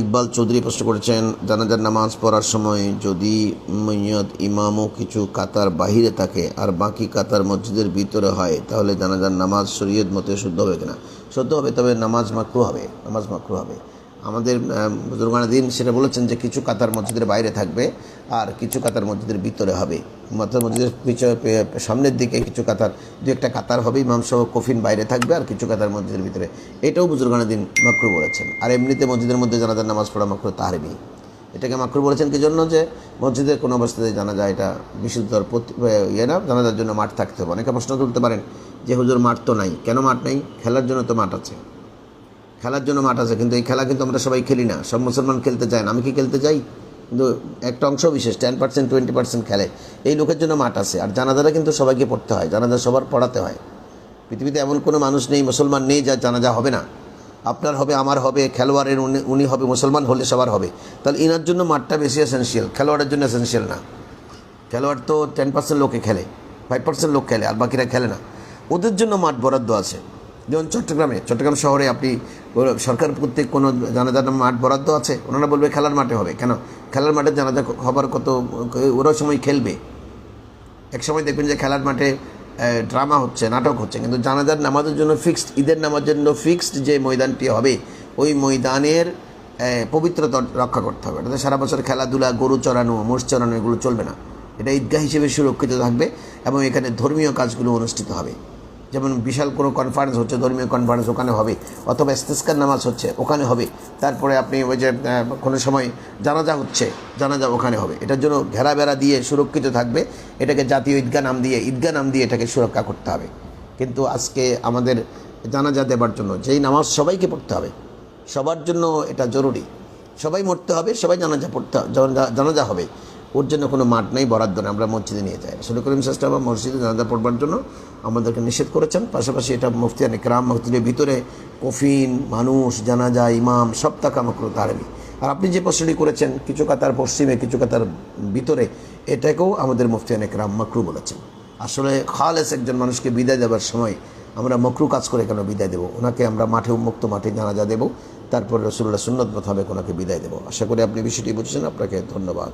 ইকবাল চৌধুরী প্রশ্ন করেছেন, জানাজার নামাজ পড়ার সময় যদি মৈয়দ ইমামও কিছু কাতার বাহিরে থাকে আর বাকি কাতার মসজিদের ভিতরে হয়, তাহলে জানাজার নামাজ শরীয়ত মতে শুদ্ধ হবে কিনা? শুদ্ধ হবে, তবে নামাজ মাকরু হবে, নামাজ মাকরু হবে। আমাদের বুজুর্গানা দিন সেটা বলেছেন যে কিছু কাতার মসজিদের বাইরে থাকবে আর কিছু কাতার মসজিদের ভিতরে হবে। মাথার মসজিদের সামনের দিকে কিছু কাতার, দু একটা কাতার হবে ইমাম সহ কফিন বাইরে থাকবে আর কিছু কাতার মসজিদের ভিতরে। এটাও বুজুর্গানা দিন মাকরু বলেছেন। আর এমনিতে মসজিদের মধ্যে জানাজার নামাজ পড়া মাকরু তাহারিমি এটাকে মাকরু বলেছেন কি জন্য যে মসজিদের কোনো অবস্থাতে জানা যায় এটা বিশুদ্ধর ইয়ে না, জানাজার জন্য মাঠ থাকতে হবে। অনেকে প্রশ্ন তুলতে পারেন যে হুজুর মাঠ তো নাই, কেন মাঠ নেই? খেলার জন্য তো মাঠ আছে। খেলার জন্য মাঠ আছে, কিন্তু এই খেলা কিন্তু আমরা সবাই খেলি না। সব মুসলমান খেলতে চায় না। আমি কি খেলতে চাই কিন্তু একটা অংশ বিশেষ টেন পার্সেন্ট টোয়েন্টি পার্সেন্ট খেলে। এই লোকের জন্য মাঠ আছে। আর জানাজারা কিন্তু সবাইকে পড়তে হয়। জানাজা সবার পড়াতে হয়। পৃথিবীতে এমন কোনো মানুষ নেই, মুসলমান নেই যা জানাজা হবে না। আপনার হবে, আমার হবে, খেলোয়াড়ের উনি হবে, মুসলমান হলে সবার হবে। তাহলে ইনার জন্য মাঠটা বেশি এসেন্সিয়াল খেলোয়াড়ের জন্য এসেন্সিয়াল না। খেলোয়াড় তো টেন পার্সেন্ট লোকে খেলে ফাইভ পার্সেন্ট লোক খেলে, আর বাকিরা খেলে না। ওদের জন্য মাঠ বরাদ্দ আছে। যেমন চট্টগ্রামে, চট্টগ্রাম শহরে আপনি সরকার কর্তৃক কোনো জানাজার মাঠ বরাদ্দ আছে? ওনারা বলবে খেলার মাঠে হবে। কেন? খেলার মাঠে জানাজা হবার কত ওরা সময় খেলবে। এক সময় দেখবেন যে খেলার মাঠে ড্রামা হচ্ছে, নাটক হচ্ছে। কিন্তু জানাজার নামাজের জন্য ফিক্সড ঈদের নামাজের জন্য ফিক্সড যে ময়দানটি হবে, ওই ময়দানের পবিত্রতা রক্ষা করতে হবে। অর্থাৎ সারা বছর খেলাধুলা, গরু চড়ানো, মোষ চড়ানো, এগুলো চলবে না। এটা ঈদগাহ হিসেবে সুরক্ষিত থাকবে এবং এখানে ধর্মীয় কাজগুলো অনুষ্ঠিত হবে। যেমন বিশাল কোনো কনফারেন্স হচ্ছে, ধর্মীয় কনফারেন্স ওখানে হবে, অথবা ইস্তেস্কার নামাজ হচ্ছে, ওখানে হবে। তারপরে আপনি ওই যে কোনো সময় জানাজা হচ্ছে, জানাজা ওখানে হবে। এটার জন্য ঘেরা বেড়া দিয়ে সুরক্ষিত থাকবে। এটাকে জাতীয় ঈদগাহ নাম দিয়ে, ঈদগাহ নাম দিয়ে এটাকে সুরক্ষা করতে হবে। কিন্তু আজকে আমাদের জানাজা দেবার জন্য, যেই নামাজ সবাইকে পড়তে হবে, সবার জন্য এটা জরুরি। সবাই মরতে হবে, সবাই জানাজা পড়তে জানাজা হবে। ওর জন্য কোনো মাঠ নেই, বরাদ্দ নেই, আমরা মসজিদে নিয়ে যাই। রসুল করিম সাস্টাম মসজিদে জানাজা পড়বার জন্য আমাদেরকে নিষেধ করেছেন। পাশাপাশি এটা মুফতিয়ান ক্রাম মসজিদের ভিতরে কফিন, মানুষ, জানাজা, ইমাম, সব তাকা মকরু তারেমি আর আপনি যে প্রশ্নটি করেছেন, কিছু কাতার পশ্চিমে, কিছু কাতার ভিতরে, এটাকেও আমাদের মুফতিয়ান ক্রাম মকরু বলেছেন। আসলে খালেস একজন মানুষকে বিদায় দেওয়ার সময় আমরা মকরু কাজ করে কেন বিদায় দেবো? ওনাকে আমরা মাঠে, উন্মুক্ত মাঠে জানাজা দেবো। তারপর রসুল্লাহ সুন্নত মোতাবেক ওনাকে বিদায় দেবো। আশা করি আপনি বিষয়টি বুঝছেন। আপনাকে ধন্যবাদ।